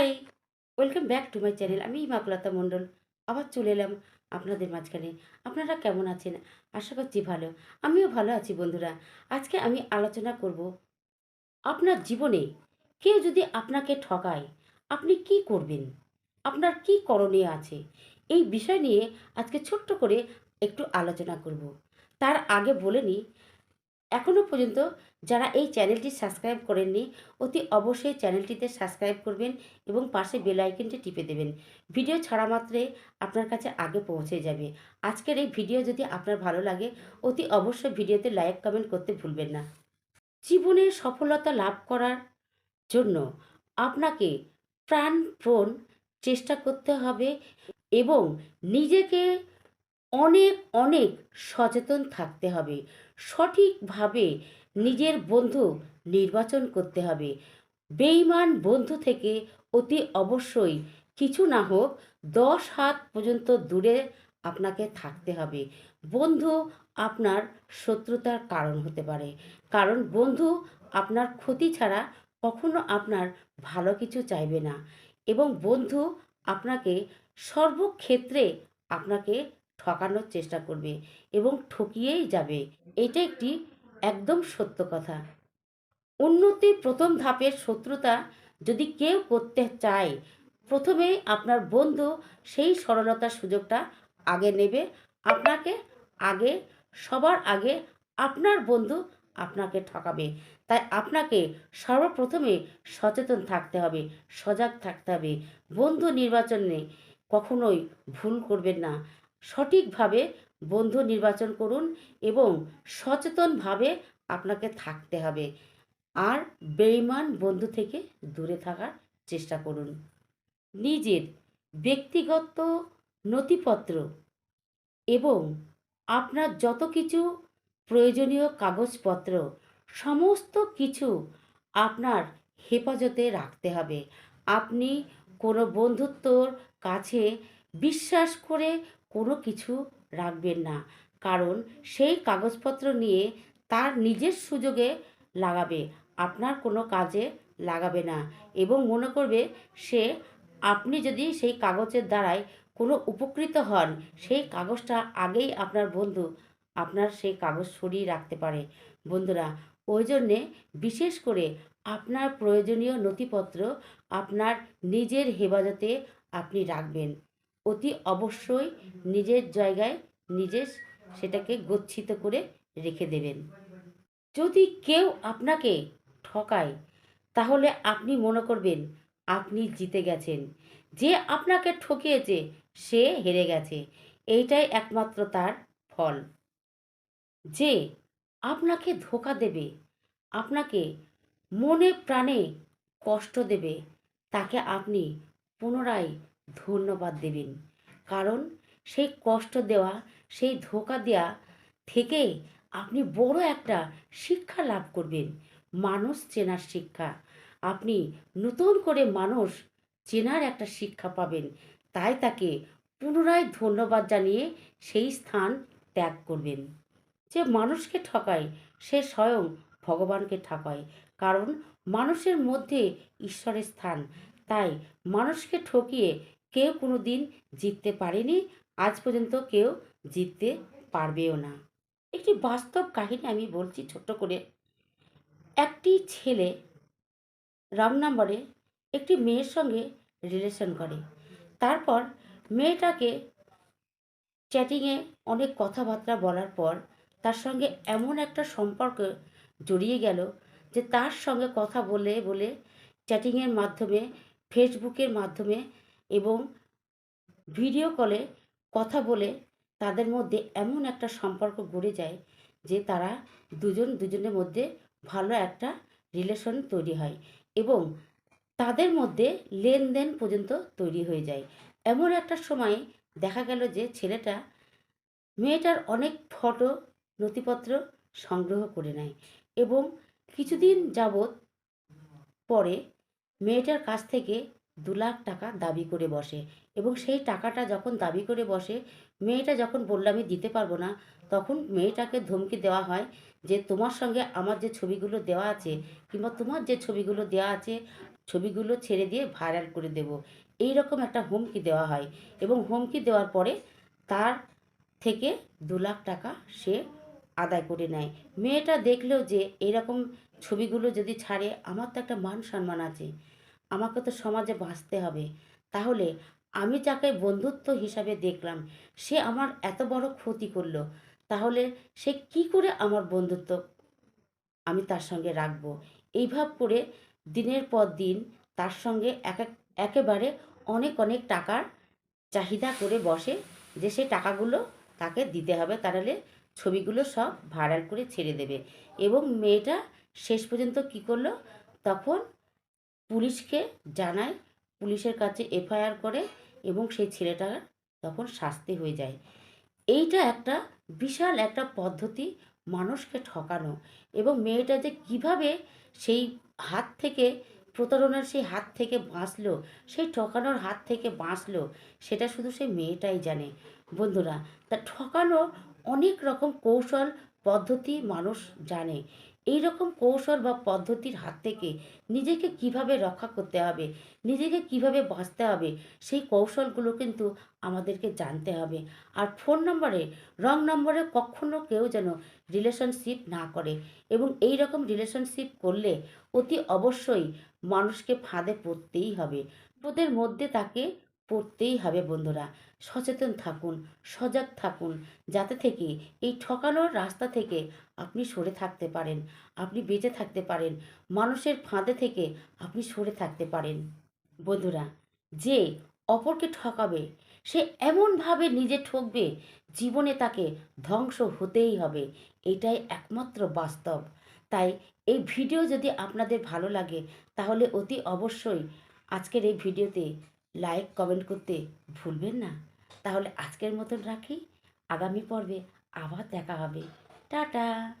Hi welcome back to my channel আমি ইমাকুলতা মণ্ডল। আবার চলে এলাম আপনাদের মাঝখানে। আপনারা কেমন আছেন? আশা করছি ভালো। আমিও ভালো আছি বন্ধুরা। আজকে আমি আলোচনা করব আপনার জীবনে কেউ যদি আপনাকে ঠকায়, আপনি কি করবেন? আপনার কি করণীয় আছে? এই বিষয় নিয়ে আজকে ছোট্ট করে একটু আলোচনা করব। তার আগে বলে নিই এখনও পর্যন্ত যারা এই চ্যানেলটি সাবস্ক্রাইব করেননি, অতি অবশ্যই চ্যানেলটিতে সাবস্ক্রাইব করবেন এবং পাশে বেল আইকনটি টিপে দেবেন। ভিডিও ছাড়া মাত্রে আপনার কাছে আগে পৌঁছে যাবে। আজকের এই ভিডিও যদি আপনার ভালো লাগে, অতি অবশ্যই ভিডিওতে লাইক, কমেন্ট করতে ভুলবেন না। জীবনে সফলতা লাভ করার জন্য আপনাকে প্রাণপণ চেষ্টা করতে হবে এবং নিজেকে অনেক অনেক সচেতন থাকতে হবে। সঠিকভাবে নিজের বন্ধু নির্বাচন করতে হবে। বেইমান বন্ধু থেকে অতি অবশ্যই কিছু না হোক দশ হাত পর্যন্ত দূরে আপনাকে থাকতে হবে। বন্ধু আপনার শত্রুতার কারণ হতে পারে। কারণ বন্ধু আপনার ক্ষতি ছাড়া কখনো আপনার ভালো কিছু চাইবে না। এবং বন্ধু আপনাকে সর্বক্ষেত্রে আপনাকে ঠকানোর চেষ্টা করবে এবং ঠকিয়েই যাবে। এটা একটি একদম সত্য কথা। উন্নতির প্রথম ধাপের শত্রুতা যদি কেউ করতে চায়, প্রথমে আপনার বন্ধু সেই সরলতার সুযোগটা আগে নেবে। আপনাকে আগে, সবার আগে আপনার বন্ধু আপনাকে ঠকাবে। তাই আপনাকে সর্বপ্রথমে সচেতন থাকতে হবে, সজাগ থাকতে হবে। বন্ধু নির্বাচনে কখনোই ভুল করবেন না। সঠিকভাবে বন্ধু নির্বাচন করুন এবং সচেতনভাবে আপনাকে থাকতে হবে। আর বেইমান বন্ধু থেকে দূরে থাকার চেষ্টা করুন। নিজের ব্যক্তিগত নথিপত্র এবং আপনার যত কিছু প্রয়োজনীয় কাগজপত্র, সমস্ত কিছু আপনার হেফাজতে রাখতে হবে। আপনি কোনো বন্ধুত্বর কাছে বিশ্বাস করে কোনো কিছু রাখবেন না। কারণ সেই কাগজপত্র নিয়ে তার নিজের সুযোগে লাগাবে, আপনার কোনো কাজে লাগাবে না এবং মনে করবে সে, আপনি যদি সেই কাগজের দ্বারাই কোনো উপকৃত হন, সেই কাগজটা আগেই আপনার বন্ধু, আপনার সেই কাগজ সরিয়ে রাখতে পারে। বন্ধুরা, ওই জন্যে বিশেষ করে আপনার প্রয়োজনীয় নথিপত্র আপনার নিজের হেফাজতে আপনি রাখবেন। অতি অবশ্যই নিজের জায়গায় নিজে সেটাকে গচ্ছিত করে রেখে দেবেন। যদি কেউ আপনাকে ঠকায়, তাহলে আপনি মনে করবেন, আপনি জিতে গেছেন। যে আপনাকে ঠকিয়েছে, সে হেরে গেছে। এইটাই একমাত্র তার ফল। যে আপনাকে ধোকা দেবে, আপনাকে মনে প্রাণে কষ্ট দেবে, তাকে আপনি পুনরায় ধন্যবাদ দেবেন। কারণ সেই কষ্ট দেওয়া, সেই ধোকা দেওয়া থেকে আপনি বড় একটা শিক্ষা লাভ করবেন। মানুষ চেনার শিক্ষা। আপনি নতুন করে মানুষ চেনার একটা শিক্ষা পাবেন। তাই তাকে পুনরায় ধন্যবাদ জানিয়ে সেই স্থান ত্যাগ করবেন। যে মানুষকে ঠকায়, সে স্বয়ং ভগবানকে ঠকায়। কারণ মানুষের মধ্যে ঈশ্বরের স্থান। তাই মানুষকে ঠকিয়ে কেউ কোনো দিন জিততে পারেনি। আজ পর্যন্ত কেউ জিততে পারবেও না। একটি বাস্তব কাহিনী আমি বলছি ছোট্ট করে। একটি ছেলে রাম নম্বরে একটি মেয়ের সঙ্গে রিলেশন করে। তারপর মেয়েটাকে চ্যাটিংয়ে অনেক কথাবার্তা বলার পর তার সঙ্গে এমন একটা সম্পর্ক জড়িয়ে গেল যে তার সঙ্গে কথা বলে বলে চ্যাটিংয়ের মাধ্যমে ফেসবুকের মাধ্যমে এবং ভিডিও কলে কথা বলে তাদের মধ্যে এমন একটা সম্পর্ক গড়ে যায় যে তারা দুজন দুজনের মধ্যে ভালো একটা রিলেশন তৈরি হয় এবং তাদের মধ্যে লেনদেন পর্যন্ত তৈরি হয়ে যায়। এমন একটা সময়ে দেখা গেল যে ছেলেটা মেয়েটার অনেক ফটো নথিপত্র সংগ্রহ করে নেয় এবং কিছুদিন যাবৎ পরে মেয়েটার কাছ থেকে দু লাখ টাকা দাবি করে বসে এবং সেই টাকাটা যখন দাবি করে বসে, মেয়েটা যখন বলল, আমি দিতে পারব না, তখন মেয়েটাকে ধমকি দেওয়া হয় যে, তোমার সঙ্গে আমার যে ছবিগুলো দেওয়া আছে কিংবা তোমার যে ছবিগুলো দেওয়া আছে, ছবিগুলো ছেড়ে দিয়ে ভাইরাল করে দেব। এই রকম একটা হুমকি দেওয়া হয় এবং হুমকি দেওয়ার পরে তার থেকে দু লাখ টাকা সে আদায় করে নেয়। মেয়েটা দেখলেও যে, এরকম ছবিগুলো যদি ছাড়ে, আমার তো একটা মান সম্মান আছে। আমাকে তো সমাজে বাঁচতে হবে। তাহলে আমি যাকে বন্ধুত্ব হিসাবে দেখলাম, সে আমার এত বড় ক্ষতি করল। তাহলে সে কি করে আমার বন্ধুত্ব আমি তার সঙ্গে রাখব? এইভাব করে দিনের পর দিন তার সঙ্গে এক এক, একেবারে অনেক অনেক টাকার চাহিদা করে বসে যে সে টাকাগুলো তাকে দিতে হবে, তাহলে ছবিগুলো সব ভাইরাল করে ছেড়ে দেবে। এবং মেয়েটা শেষ পর্যন্ত কি করল? তখন পুলিশকে জানায়, পুলিশের কাছে এফআইআর করে এবং সেই ছেলেটার তখন শাস্তি হয়ে যায়। এইটা একটা বিশাল একটা পদ্ধতি মানুষকে ঠকানো এবং মেয়েটা যে কীভাবে সেই হাত থেকে প্রতারণার সেই হাত থেকে বাঁচলো, সেই ঠকানোর হাত থেকে বাঁচলো, সেটা শুধু সেই মেয়েটাই জানে। বন্ধুরা, তা ঠকানো অনেক রকম কৌশল, পদ্ধতি মানুষ জানে। এই রকম কৌশল বা পদ্ধতির হাত থেকে নিজেকে কীভাবে রক্ষা করতে হবে, নিজেকে কীভাবে বাঁচতে হবে, সেই কৌশলগুলো কিন্তু আমাদেরকে জানতে হবে। আর ফোন নম্বরে, রং নম্বরে কখনো কেউ যেন রিলেশনশিপ না করে এবং এই রকম রিলেশনশিপ করলে অতি অবশ্যই মানুষকে ফাঁদে পড়তেই হবে। ওদের মধ্যে তাকে পড়তেই হবে বন্ধুরা। সচেতন থাকুন, সজাগ থাকুন, যাতে থেকে এই ঠকানোর রাস্তা থেকে আপনি সরে থাকতে পারেন, আপনি বেঁচে থাকতে পারেন, মানুষের ফাঁদে থেকে আপনি সরে থাকতে পারেন। বন্ধুরা, যে অপরকে ঠকাবে, সে এমনভাবে নিজে ঠকবে, জীবনে তাকে ধ্বংস হতেই হবে। এটাই একমাত্র বাস্তব। তাই এই ভিডিও যদি আপনাদের ভালো লাগে, তাহলে অতি অবশ্যই আজকের এই ভিডিওতে লাইক কমেন্ট করতে ভুলবেন না। তাহলে আজকের মতন রাখি। আগামী পর্বে আবার দেখা হবে। টাটা!